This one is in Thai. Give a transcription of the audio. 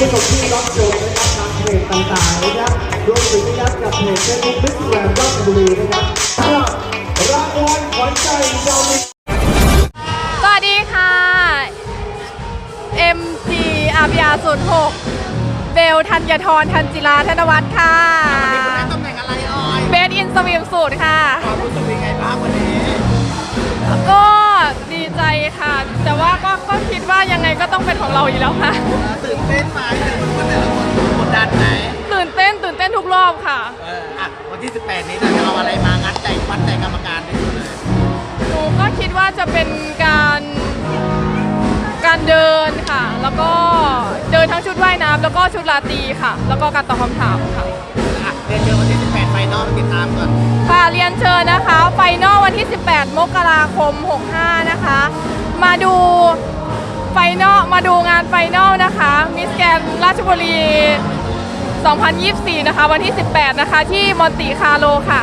สนุกที่รับชมนะครับทางเพจต่างๆนะครับรวมถึงนะครับกับเพจเฟซบุ๊กมิสแกรนด์ราบุรีนะครับรางวัลขวัญใจดาวดิสวัสดีค่ะศูนย์หกเบลธัญทรธันจิราธนวัฒน์ค่ะ เป็นของเราอยู่แล้วค่ะ ตื่นเต้นไหมตื่นเต้นแต่ละคนกดดันไหมตื่นเต้นตื่นเต้นทุกรอบค่ะ เอออะวันที่ 18 นี้เราจะเอาอะไรมางัดใจมัดใจกรรมการที่สุดเลยหนูก็คิดว่าจะเป็นการการเดินค่ะ แล้วก็เดินทั้งชุดว่ายน้ำแล้วก็ชุดราตรีค่ะ แล้วก็การตอบคำถามค่ะ อะเรียนเชิญวันที่ 18ไปนอกติดตามก่อนค่ะเรียนเชิญนะคะ ไฟนอลวันที่ 18 มกราคม 65 นะคะ มาดูไฟนอล มาดูงานไฟนอลนะคะมิสแกนราชบุรี 2024 นะคะ วันที่ 18 นะคะ ที่มอนติคาร์โลค่ะ